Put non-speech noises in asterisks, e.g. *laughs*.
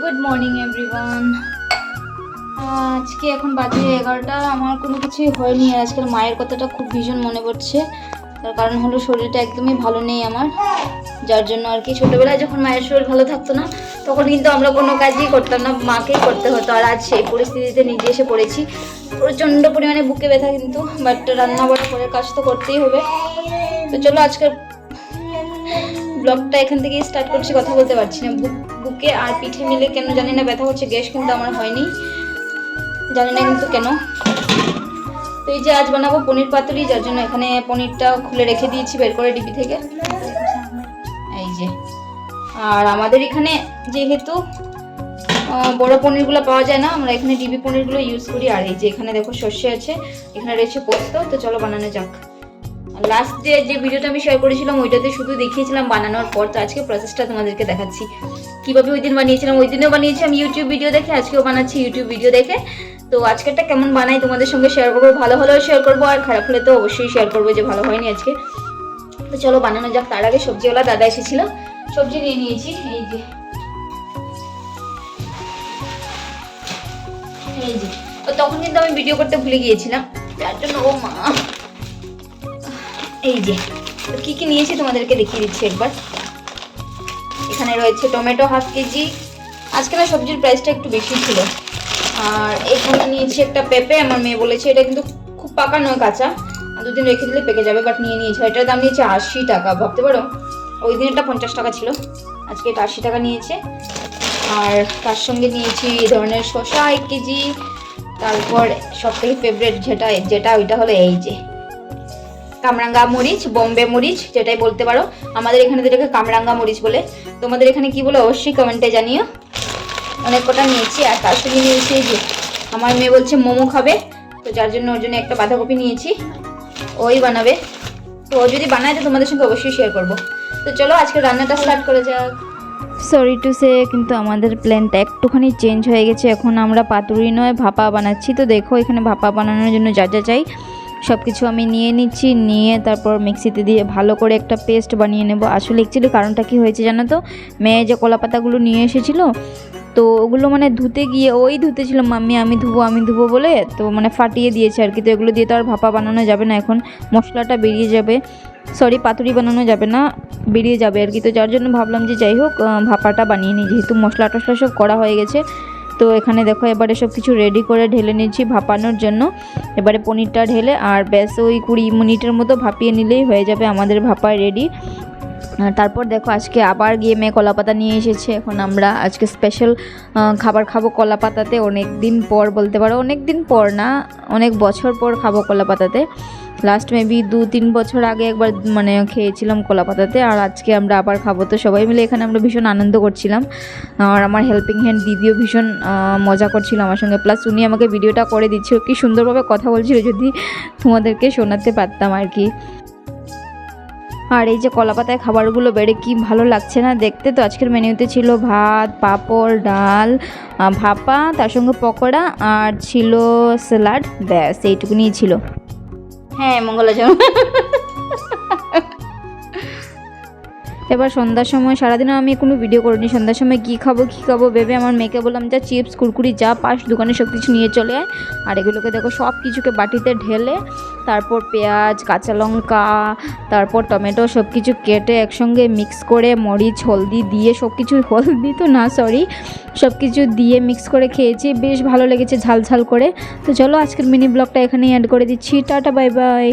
Good morning everyone আজকে এখন বাজে এগারোটা। আমার কোনো কিছুই হয়নি। আর আজকের মায়ের কথাটা খুব ভীষণ মনে পড়ছে। তার কারণ হলো শরীরটা একদমই ভালো নেই আমার। যার জন্য আর কি ছোটোবেলায় যখন মায়ের শরীর ভালো থাকতো না, তখন কিন্তু আমরা কোনো কাজই করতাম না। মাকেই করতে হতো। আর আজ সেই পরিস্থিতিতে নিজে এসে পড়েছি। প্রচণ্ড পরিমাণে বুকে ব্যথা কিন্তু বাট রান্না বাড়া করে কাজ তো করতেই হবে। তো চলো আজকের ব্লগটা এখান থেকেই স্টার্ট করছি। কথা বলতে পারছি না। বুক বুকে আর পিঠে মিলে কেন জানি না ব্যথা হচ্ছে, গ্যাস কিন্তু আমার হয়নি। জানি না কিন্তু কেন। তো এই যে আজ বানাবো পনির পাতুরি, যার জন্য এখানে পনিরটা খুলে রেখে দিয়েছি বের করে ডিবি থেকে। এই যে। আর আমাদের এখানে যেহেতু বড় পনিরগুলো পাওয়া যায় না, আমরা এখানে ডিবি পনিরগুলো ইউজ করি। আর এই যে এখানে দেখো সর্ষে আছে, এখানে রয়েছে পোস্ত। তো চলো বানানো যাক। লাস্ট যে যে ভিডিওটা আমি শেয়ার করেছিলাম, ওইটাতে শুধু দেখিয়েছিলাম বানানোর পর। তো আজকে প্রসেসটা তোমাদেরকে দেখাচ্ছি। কীভাবে ওই দিন বানিয়েছিলাম, ওই দিনও বানিয়েছি। আমি ইউটিউব ভিডিও দেখে, আজকেও বানাচ্ছি ইউটিউব ভিডিও দেখে। তো আজকেরটা কেমন বানাই তোমাদের সঙ্গে শেয়ার করব? ভালো হলেও শেয়ার করব, আর খারাপ হলে তো অবশ্যই শেয়ার করব যে ভালো হয়নি আজকে। তো চলো বানানো যাক। তার আগে সবজিওয়ালা দাদা এসেছিল। সবজি নিয়ে নিয়েছি। এই যে। এই যে। তো তখন কিন্তু আমি ভিডিও করতে ভুলে গিয়েছিলাম। যার জন্য, ও মা। এই যে। কী কী নিয়েছি তোমাদেরকে দেখিয়ে দিচ্ছি একবার। এখানে রয়েছে টমেটো হাফ কেজি। আজকে না সবজির প্রাইসটা একটু বেশি ছিল। আর এখানে নিয়েছি একটা পেঁপে, আমার মেয়ে বলেছে এটা কিন্তু খুব পাকা নয় কাঁচা। দুদিন রেখে দিলে পেকে যাবে বাট নিয়ে নিয়েছে। এটার দাম নিয়েছে আশি টাকা, ভাবতে পারো? ওই দিন এটা পঞ্চাশ টাকা ছিল। আজকে এটা আশি টাকা নিয়েছে। আর তার সঙ্গে নিয়েছি এই ধরনের শসা এক কেজি। তারপর সব থেকে ফেভারেট যেটা যেটা ওইটা হলো এই যে। কামরাঙ্গা মরিচ, বোম্বে মরিচ, যেটাই বলতে পারো। আমাদের এখানে যেটাকে কামরাঙ্গা মরিচ বলে। তোমাদের এখানে কি বলে? অবশ্যই কমেন্টে জানিও। অনেক কটা নিয়েছি, আর তার সঙ্গে নিয়েছি যে, আমার মেয়ে বলছে মোমো খাবে। তো যার জন্য ওর জন্য একটা বাঁধাকপি নিয়েছি। ওই বানাবে। তো ও যদি বানায়, তো তোমাদের সঙ্গে অবশ্যই শেয়ার করব। তো চলো আজকে রান্নাটা স্টার্ট করে যাক। সরি টু সে কিন্তু আমাদের প্ল্যানটা একটুখানি চেঞ্জ হয়ে গেছে। এখন আমরা পাতুরি নয়, ভাপা বানাচ্ছি। তো দেখো, এখানে ভাপা বানানোর জন্য যা যা চাই। সব কিছু আমি নিয়ে নিচ্ছি, নিয়ে তারপর মিক্সিতে দিয়ে ভালো করে একটা পেস্ট বানিয়ে নেব। আসলে অ্যাকচুয়ালি কারণটা কি হয়েছে জানো তো? মেয়ে যে কলা পাতাগুলো নিয়ে এসেছিল, তো ওগুলো মানে ধুতে গিয়ে ওই ধুতেছিল মাম্মি, আমি ধুবো আমি ধুবো বলে তো মানে ফাটিয়ে দিয়েছে আর কি। তো এগুলো দিয়ে তো আর ভাপা বানানো যাবে না এখন। মশলাটা বেরিয়ে যাবে। সরি পাতুরি বানানো যাবে না, বেরিয়ে যাবে আর কি। তো যার জন্য ভাবলাম যে যাই হোক ভাপাটা বানিয়ে নিই। যেহেতু মশলা টশলা সব করা হয়ে গেছে তো এখানে দেখো, এবারে সব কিছু রেডি করে ঢেলে নিচ্ছি ভাপানোর জন্য। এবারে পনিরটা ঢেলে, আর ব্যাস ওই কুড়ি মিনিটের মতো ভাপিয়ে নিলেই হয়ে যাবে আমাদের ভাপায় রেডি তারপর দেখো আজকে আবার গিয়ে মেয়ে কলা পাতা নিয়ে এসেছে। এখন আমরা আজকে স্পেশাল খাবার খাব কলা পাতাতে অনেক দিন পর বলতে পারো অনেক দিন পর না, অনেক বছর পর খাব কলা পাতাতে লাস্ট মেবি দু তিন বছর আগে একবার মানে খেয়েছিলাম কলা পাতাতে আর আজকে আমরা আবার খাব। তো সবাই মিলে এখানে আমরা ভীষণ আনন্দ করছিলাম। আর আমার হেল্পিং হ্যান্ড দিদিও ভীষণ মজা করছিল আমার সঙ্গে। প্লাস উনি আমাকে ভিডিওটা করে দিচ্ছিল কি সুন্দরভাবে কথা বলছিল যদি তোমাদেরকে শোনাতে পারতাম আর কি। আর এই যে কলা পাতায় খাবারগুলো বেড়ে কি ভালো লাগছে না দেখতে তো আজকের মেনুতে ছিল ভাত, পাঁপড়, ডাল ভাপা, তার সঙ্গে পকোড়া আর ছিল স্যালাড, ব্যাস এইটুকুনিই ছিল। হ্যাঁ মঙ্গলাচরণ। *laughs* এবার সন্ধ্যার সময়, সারাদিনও আমি কোনো ভিডিও করিনি। সন্ধ্যার সময় কী খাব কী খাব ভেবে আমার মেয়েকে বললাম, যা চিপস, কুরকুরি, যা পাস, দোকানে সব কিছু নিয়ে চলে আয়। আর এগুলোকে দেখো সব কিছুকে বাটিতে ঢেলে, তারপর পেঁয়াজ, কাঁচা লঙ্কা, তারপর টমেটো সব কিছু কেটে একসঙ্গে মিক্স করে মরিচ, হলদি দিয়ে সব কিছু, হলদি তো না সরি সব কিছু দিয়ে মিক্স করে খেয়েছি। বেশ ভালো লেগেছে ঝাল ঝাল করে। তো চলো আজকের মিনি ব্লগটা এখানেই অ্যাড করে দিচ্ছি। Tata bye bye